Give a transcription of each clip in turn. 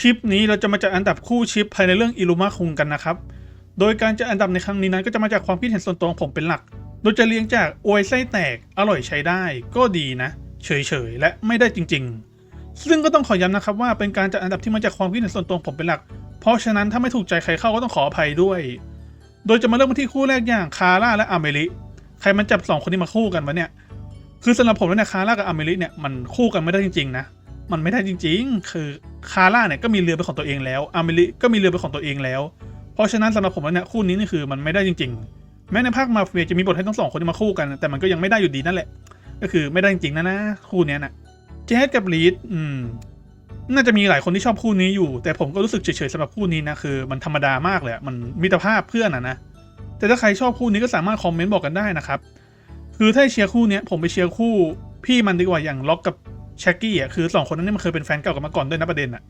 ชิปนี้เราจะมาจัดอันดับคู่ชิปภายในเรื่องอิลูมาคุงกันนะครับ โดยการจัดอันดับในครั้งนี้นั้นก็จะมาจากความคิดเห็นส่วนตัวของผมเป็นหลัก โดยจะเรียงจากอวยไส้แตก อร่อยใช้ได้ ก็ดีนะ เฉยๆ และไม่ได้จริง ๆ ซึ่งก็ต้องขอย้ำนะครับว่าเป็นการจัดอันดับที่มาจากความคิดเห็นส่วนตัวของผมเป็นหลัก เพราะฉะนั้นถ้าไม่ถูกใจใครเข้าก็ต้องขออภัยด้วย โดยจะมาเริ่มที่คู่แรกอย่างคาร่าและอเมริ ใครมันจับสองคนนี้มาคู่กันวะเนี่ย คือสำหรับผมแล้วเนี่ยคาร่ากับอเมริเนี่ยมันคู่กันไม่ได้จริงๆนะ มันไม่ได้จริง ๆ คือคาร่าเนี่ยก็มีเรือเป็นของตัวเองแล้วอเมริก็มีเรือเป็นของตัวเองแล้ว เพราะฉะนั้นสำหรับผมแล้วเนี่ยคู่นี้นี่คือมันไม่ได้จริง ๆ แม้ในภาคมาเฟียจะมีบทให้ทั้งสองคนมาคู่กัน แต่มันก็ยังไม่ได้อยู่ดีนั่นแหละ ก็คือไม่ได้จริงๆนะนะคู่นี้นะเจสกับลีดอืมน่าจะมีหลายคนที่ชอบคู่นี้อยู่ แต่ผมก็รู้สึกเฉยๆสำหรับคู่นี้นะคือ มันธรรมดามากเลยมันมิตรภาพเพื่อนอะนะแต่ถ้าใครชอบคู่นี้ก็สามารถคอมเมนต์บอกกันได้นะครับคือถ้าเชียร์คู่นี้ผมไปเชียร์คู่พี่มันดีกว่าอย่างล็อกกับ แช็กกี้อะคือสองคนนั้นนี่มันเคยเป็นแฟนเก่ากันมาก่อนด้วยนะประเด็นอะ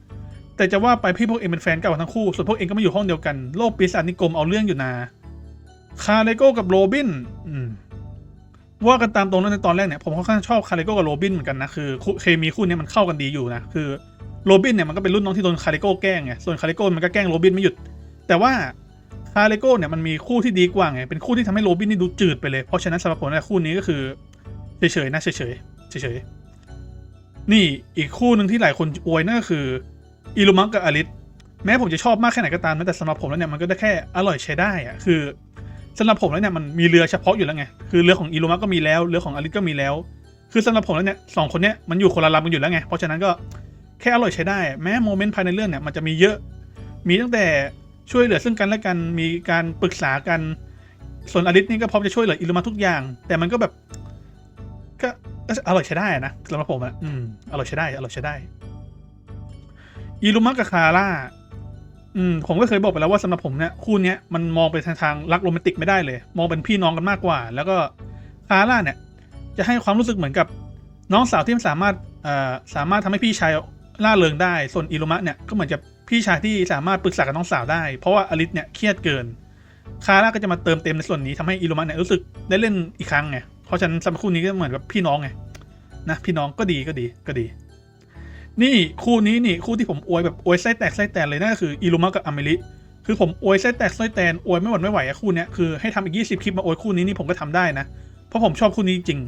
แต่จะว่าไปพี่พวกเองเป็นแฟนเก่ากันทั้งคู่ส่วนพวกเองก็มาอยู่ห้องเดียวกันโลกปีศาจนิกรมเอาเรื่องอยู่นาคาเลโก้กับโรบินอืมว่ากันตามตรงนั้นในตอนแรกเนี่ยผมค่อนข้างชอบคาเลโก้กับโรบินเหมือนกันนะคือเคมีคู่นี้มันเข้ากันดีอยู่นะคือโรบินเนี่ยมันก็เป็นรุ่นน้องที่โดนคาเลโก้แกล้งไงส่วนคาเลโก้มันก็แกล้งโรบินไม่หยุด แต่ว่าคาเลโก้เนี่ยมันมีคู่ที่ดีกว่าไงเป็นคู่ที่ทำให้โรบินนี่ดูจืดไปเลยเพราะฉะนั้นสำหรับผมเนี่ยคู่นี้ก็คือเฉยๆนะเฉยๆเฉยๆ นี่อีกคู่หนึ่งที่หลายคนอวยนั่นก็คืออิลุมังกับอลิสแม้ผมจะชอบมากแค่ไหนก็ตามนะแต่สำหรับผมแล้วเนี่ยมันก็ได้แค่อร่อยใช้ได้อะคือสำหรับผมแล้วเนี่ยมันมีเรือเฉพาะอยู่แล้วไงคือเรือของอิรุมะก็มีแล้วเรือของอลิสก็มีแล้ว คือสำหรับผมแล้วเนี่ยสองคนเนี้ยมันอยู่คนละลำกันอยู่แล้วไงเพราะฉะนั้นก็แค่อร่อยใช้ได้ แม้โมเมนต์ภายในเรื่องเนี่ยมันจะมีเยอะ มีตั้งแต่ช่วยเหลือซึ่งกันและกันมีการปรึกษากันส่วนอลิสนี่ก็พร้อมจะช่วยเหลืออิรุมะทุกอย่าง แต่มันก็แบบก็ ก็อร่อยใช้ได้นะสำหรับผมอะอืมอร่อยใช้ได้อร่อยใช้ได้อิรุมะกับคาร่าอืมผมก็เคยบอกไปแล้วว่าสำหรับผมเนี่ยคู่เนี้ยมันมองไปทางทางรักโรแมนติกไม่ได้เลย มองเป็นพี่น้องกันมากกว่า แล้วก็คาร่าเนี่ย จะให้ความรู้สึกเหมือนกับน้องสาวที่มันสามารถเอ่อสามารถทำให้พี่ชายล่าเริงได้ ส่วนอิรุมะเนี่ยก็เหมือนกับพี่ชายที่สามารถปรึกษากับน้องสาวได้ เพราะว่าอลิสเนี่ยเครียดเกิน คาร่าก็จะมาเติมเต็มในส่วนนี้ทำให้อิรุมะเนี่ยรู้สึกได้เล่นอีกครั้งไง เพราะฉะนั้นสำหรับคู่นี้ก็เหมือนกับพี่น้องไง นะพี่น้องก็ดีก็ดีก็ดี นี่คู่นี้นี่คู่ที่ผมอวยแบบอวยไส้แตกไส้แตนเลยนั่นก็คืออิรุมะกับอเมริคือผมอวยไส้แตกไส้แตนอวยไม่หวั่นไม่ไหวอะคู่เนี้ยคือให้ทำอีกยี่สิบคลิปมาอวยคู่นี้นี่ผมก็ทำได้นะ เพราะผมชอบคู่นี้จริง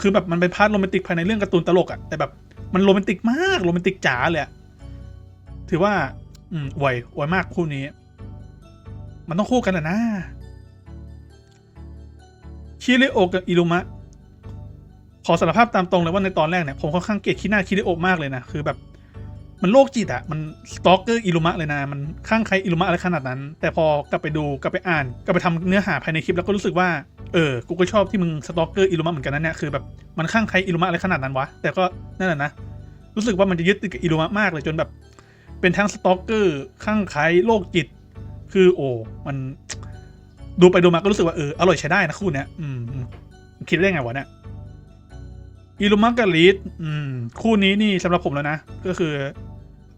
คือแบบมันเป็นพาร์ทโรแมนติกภายในเรื่องการ์ตูนตลกอะแต่แบบมันโรแมนติกมากโรแมนติกจ๋าเลยอะถือว่าอืมอวยอวยมากคู่นี้ มันต้องคู่กันแหละนะชิริโอกับอิรุมะ ขอสารภาพตามตรงเลยว่าในตอนแรกเนี่ยผมค่อนข้างเกลียดขี้หน้าคิริโอมากเลยนะคือแบบมันโรคจิตอะมันสตอกเกอร์อิลุมะเลยนะ มันข้างใครอิลุมะอะไรขนาดนั้น แต่พอกลับไปดูกลับไปอ่านกลับไปทำเนื้อหาภายในคลิปแล้วก็รู้สึกว่า เออ กูก็ชอบที่มึงสตอกเกอร์อิลุมะเหมือนกันนะเนี่ย คือแบบมันข้างใครอิลุมะอะไรขนาดนั้นวะ แต่ก็นั่นแหละนะ รู้สึกว่ามันจะยึดติดกับอิลุมะมากเลยจนแบบ เป็นทั้งสตอกเกอร์ข้างใครโรคจิต คือโอ้ มันดูไปดูมาก็รู้สึกว่าเออ อร่อยใช้ได้นะคู่เนี้ย อืมอืมคิดได้ไงวะเนี่ย อิลุมักกับลีดคู่นี้นี่สำหรับผมแล้วนะ ก็คือ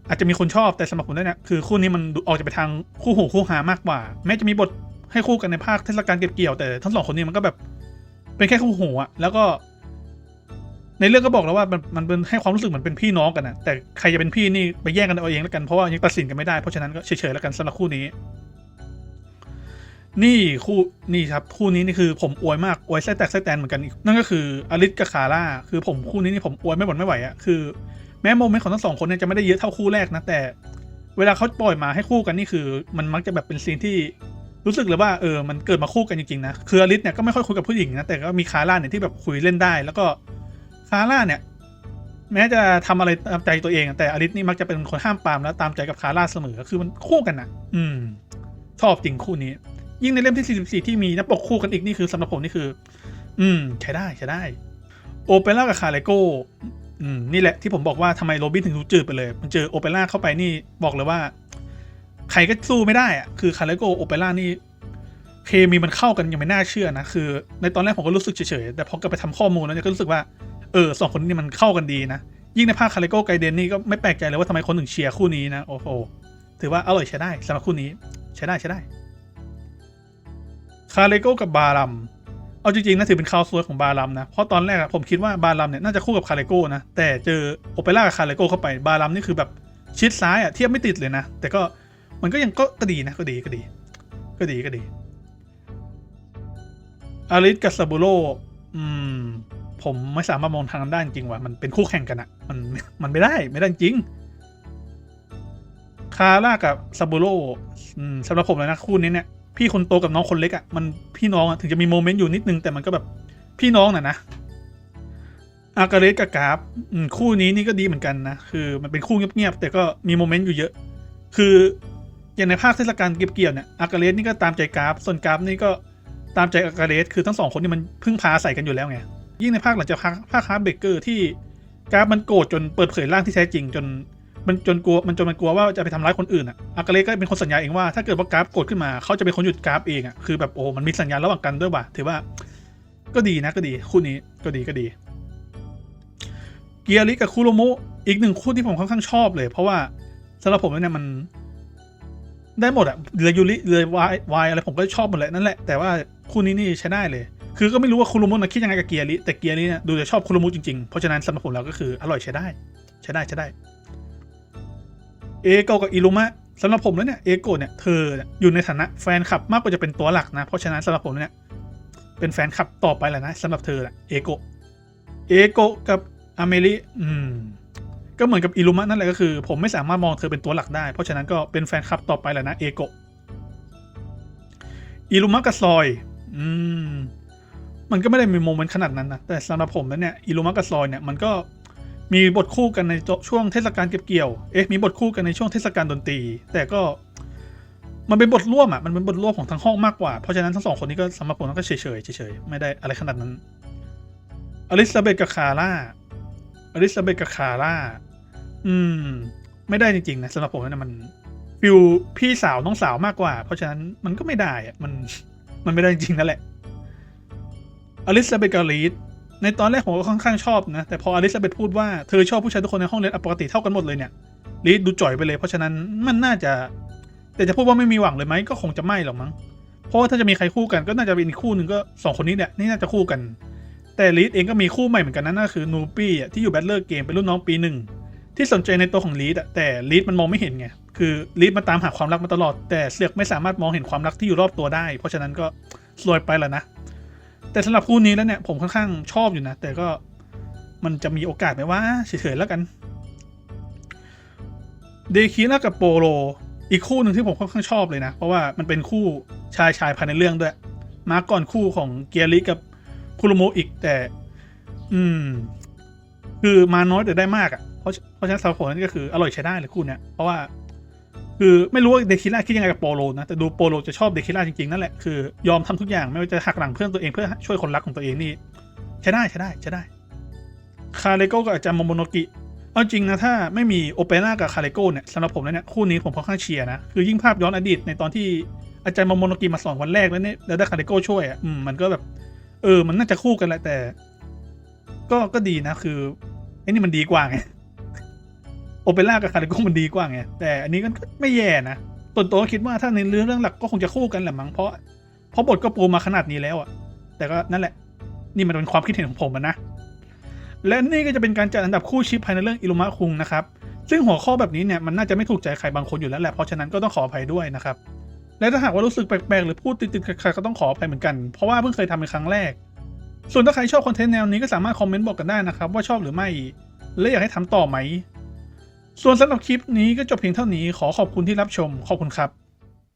อาจจะมีคนชอบแต่สำหรับผมแล้วเนี่ยคือคู่นี้มันออกจะไปทางคู่หูคู่หามากกว่า แม้จะมีบทให้คู่กันในภาคเทศกาลเก็บเกี่ยวแต่ทั้งสองคนนี้มันก็แบบ เป็นแค่คู่หูอะแล้วก็ ในเรื่องก็บอกแล้วว่ามันมันเป็นให้ความรู้สึกเหมือนเป็นพี่น้องกันนะแต่ใครจะเป็นพี่นี่ไปแย่งกันเอาเองแล้วกันเพราะว่ายังตัดสินกันไม่ได้เพราะฉะนั้นก็เฉยๆแล้วกันสำหรับคู่นี้ นี่คู่นี่ครับคู่นี้นี่คือผมอวยมากอวยไส้แตกไส้แตนเหมือนกันอีกนั่นก็คืออลิสกับคาร่าคือผมคู่นี้นี่ผมอวยไม่หมดไม่ไหวอะคือแม้โมเมนต์ของทั้งสองคนเนี่ยจะไม่ได้เยอะเท่าคู่แรกนะแต่ เวลาเขาปล่อยมาให้คู่กันนี่คือ มันมักจะแบบเป็นซีนที่รู้สึกเลยว่าเออมันเกิดมาคู่กันจริงๆนะคืออลิสเนี่ยก็ไม่ค่อยคุยกับผู้หญิงนะแต่ก็มีคาร่าเนี่ยที่แบบคุยเล่นได้ แล้วก็คาร่าเนี่ยแม้จะทำอะไรตามใจตัวเองแต่อลิสนี่มักจะเป็นคนห้ามปามแล้วตามใจกับคาร่าเสมอคือมันคู่กันนะอืมชอบจริงคู่นี้ ยิ่งในเล่มที่ 44 ที่มีนับปกคู่กันอีกนี่คือสำหรับผมนี่คือ อืม ใช้ได้ใช้ได้ โอเปร่ากับคาเลโกอืมนี่แหละที่ผมบอกว่าทำไมโรบินถึงดูจืดไปเลย มันเจอโอเปร่าเข้าไปนี่บอกเลยว่า ใครก็สู้ไม่ได้อะคือคาเลโก้โอเปร่านี่เคมีมันเข้ากันยังไม่น่าเชื่อนะคือ ในตอนแรกผมก็รู้สึกเฉยๆแต่พอกลับไปทำข้อมูลแล้วเนี่ยก็รู้สึกว่าเออสองคนนี้มันเข้ากันดีนะยิ่งในภาคคาเลโก้ไกเดนนี่ก็ไม่แปลกใจเลยว่าทำไมคนถึงเชียร์คู่นี้นะโอ้โหถือว่าอร่อยใช้ได้สำหรับคู่นี้ใช้ได้ใช้ได้ คาเลโกกับบารัม เอาจริงๆนะถือเป็นข่าวซวยของบารัมนะ เพราะตอนแรกผมคิดว่าบารัมเนี่ยน่าจะคู่กับคาเลโกนะ แต่เจอโอเปร่ากับคาเลโกเข้าไปบารัมนี่คือแบบชิดซ้ายอะเทียบไม่ติดเลยนะ แต่ก็มันก็ยังก็ก็ดีนะก็ดีก็ดี ก็ดีก็ดีอาริสกับซาบูโรอืมผมไม่สามารถมองทางนั้นจริงว่ะมันเป็นคู่แข่งกันอะมันมันไม่ได้ไม่ได้จริงคาร่ากับซาบูโรสำหรับผมเลยนะคู่นี้เนี่ย พี่คนโตกับน้องคนเล็กอะมันพี่น้องอะถึงจะมีโมเมนต์อยู่นิดนึงแต่มันก็แบบพี่น้องน่ะนะอากาเรสกับกราฟคู่นี้นี่ก็ดีเหมือนกันนะคือมันเป็นคู่เงียบๆแต่ก็มีโมเมนต์อยู่เยอะ คืออย่างในภาคเทศกาลเก็บเกี่ยวเนี่ยอากาเรสนี่ก็ตามใจกราฟส่วนกราฟนี่ก็ตามใจอากาเรสคือทั้งสองคนนี่มันพึ่งพาใส่กันอยู่แล้วไงยิ่งในภาคหลังจากภาคภาคฮาร์เบเกอร์ที่กราฟมันโกรธจนเปิดเผยร่างที่แท้จริงจน มันจนกลัวมันจนมันกลัวว่าจะไปทำร้ายคนอื่นอะอากาเรก็เป็นคนสัญญาเองว่าถ้าเกิดว่ากราฟโกรธขึ้นมาเขาจะเป็นคนหยุดกราฟเองอะคือแบบโอ้มันมีสัญญาระหว่างกันด้วยว่ะถือว่า ก็ดีนะก็ดีคู่นี้ก็ดีก็ดี เกียริกับคุโรมะอีกหนึ่งคู่ที่ผมค่อนข้างชอบเลย เพราะว่าสำหรับผมเนี่ยมันได้หมดอะเรือยูริเรือวายวายอะไรผมก็ชอบหมดแหละนั่นแหละแต่ว่าคู่นี้นี่ใช้ได้เลย คือก็ไม่รู้ว่าคุโรโมะนะคิดยังไงกับเกียริแต่เกียริเนี่ยดูจะชอบคุโรโมะจริงๆ เพราะฉะนั้นสำหรับผมแล้วก็คืออร่อยใช้ได้ ใช้ได้ใช้ได้ เอโกกับอิรุมะสำหรับผมแล้วเนี่ยเอโกเนี่ยเธอเนี่ยอยู่ในฐานะแฟนคลับมากกว่าจะเป็นตัวหลักนะ เพราะฉะนั้นสำหรับผมเนี่ยเป็นแฟนคลับต่อไปแหละนะสำหรับเธอแหละเอโกเอโกกับอเมริอืมก็เหมือนกับอิรุมะนั่นแหละก็คือ ผมไม่สามารถมองเธอเป็นตัวหลักได้ เพราะฉะนั้นก็เป็นแฟนคลับต่อไปแหละนะเอโกอิรุมะกับซอยอืมมันก็ไม่ได้มีโมเมนต์ขนาดนั้นนะแต่สำหรับผมแล้วเนี่ยอิรุมะกับซอยเนี่ยมันก็ มีบทคู่กันในช่วงเทศกาลเก็บเกี่ยว เอ๊ะมีบทคู่กันในช่วงเทศกาลดนตรี แต่ก็มันเป็นบทร่วมอะ มันเป็นบทร่วมของทั้งห้องมากกว่า เพราะฉะนั้นทั้งสองคนนี้ก็สำหรับผมก็เฉยๆเฉยๆไม่ได้อะไรขนาดนั้น อลิซาเบธกับคาร่า อลิซาเบธกับคาร่า อืม ไม่ได้จริงๆนะสำหรับผมนะมันฟิลพี่สาวน้องสาวมากกว่า เพราะฉะนั้นมันก็ไม่ได้อะมัน มันไม่ได้จริงๆนั่นแหละ อลิซาเบธกับลีด ในตอนแรกผมก็ค่อนข้างชอบนะ แต่พออลิซาเบธพูดว่าเธอชอบผู้ชายทุกคนในห้องเรียนปกติเท่ากันหมดเลยเนี่ยลีดดูจ่อยไปเลย เพราะฉะนั้นมันน่าจะ แต่จะพูดว่าไม่มีหวังเลยไหมก็คงจะไม่หรอกมั้งเพราะว่าถ้าจะมีใครคู่กันก็น่าจะเป็นอีกคู่หนึ่งก็สองคนนี้เนี่ยนี่น่าจะคู่กัน แต่ลีดเองก็มีคู่ใหม่เหมือนกันนะนั่นก็คือนูปี้ที่อยู่แบทเลอร์เกมเป็นรุ่นน้องปีหนึ่งที่สนใจในตัวของลีดอะแต่ลีดมันมองไม่เห็นไง คือลีดมาตามหาความรักมาตลอด แต่เสือกไม่สามารถมองเห็นความรักที่อยู่รอบตัวได้ เพราะฉะนั้นก็สวยไปแล้วนะ แต่สำหรับคู่นี้แล้วเนี่ยผมค่อนข้างชอบอยู่นะ แต่ก็มันจะมีโอกาสไหมว่าเฉยๆแล้วกันเดคิล่ากับโปโลอีกคู่หนึ่งที่ผมค่อนข้างชอบเลยนะ เพราะว่ามันเป็นคู่ชายชายภายในเรื่องด้วย มาก่อนคู่ของเกียริกับคุโรโมอีกแต่ อืม คือมาน้อยแต่ได้มากอะ่ะเพราะเพราะฉะนั้นสำหรับผมนี่ก็คืออร่อยใช้ได้เลยคู่เนี้ยเพราะว่า คือไม่รู้ว่าเดคิล่าคิดยังไงกับโปโลนะ แต่ดูโปโลจะชอบเดคิล่าจริงๆ นั่นแหละ คือยอมทำทุกอย่างไม่ว่าจะหักหลังเพื่อนตัวเองเพื่อช่วยคนรักของตัวเองนี่ใช้ได้ใช้ได้ใช้ได้ คาเลโกกับอาจารย์โมโมโนกิ เอาจริงนะ ถ้าไม่มีโอเปร่ากับคาเลโก้เนี่ยสำหรับผมแล้วเนี่ยคู่นี้ผมค่อนข้างเชียร์นะ คือยิ่งภาพย้อนอดีตในตอนที่อาจารย์โมโมโนกิมาสอนวันแรกแล้วเนี่ยแล้วได้คาเลโก้ช่วยอะอืมมันก็แบบเออมันน่าจะคู่กันแหละแต่ ก็ก็ดีนะคือไอ้นี่มันดีกว่าไง โอเปร่ากับคาริโกมันดีกว่าไงแต่อันนี้ก็ไม่แย่นะตัวนตัวคิดว่าถ้าในเรื่องเรื่องหลักก็คงจะคู่กันแหละมั้งเพราะเพราะบทก็ปูมาขนาดนี้แล้วอะแต่ก็นั่นแหละ นี่มันเป็นความคิดเห็นของผมนะและนี่ก็จะเป็นการจัดอันดับคู่ชิปภายในเรื่องอิลุมะคุงนะครับซึ่งหัวข้อแบบนี้เนี่ยมันน่าจะไม่ถูกใจใครบางคนอยู่แล้วแหละเพราะฉะนั้นก็ต้องขออภัยด้วยนะครับและถ้าหากว่ารู้สึกแปลกๆหรือพูดติดๆขัดๆก็ต้องขออภัยเหมือนกันเพราะว่าเพิ่งเคยทำเป็นครั้งแรก ส่วนถ้าใครชอบคอนเทนต์แนวนี้ก็สามารถคอมเมนต์บอกกันได้นะครับว่าชอบหรือไม่และอยากให้ทำต่อไหม ส่วนสำหรับคลิปนี้ก็จบเพียงเท่านี้ขอขอบคุณที่รับชมขอบคุณครับ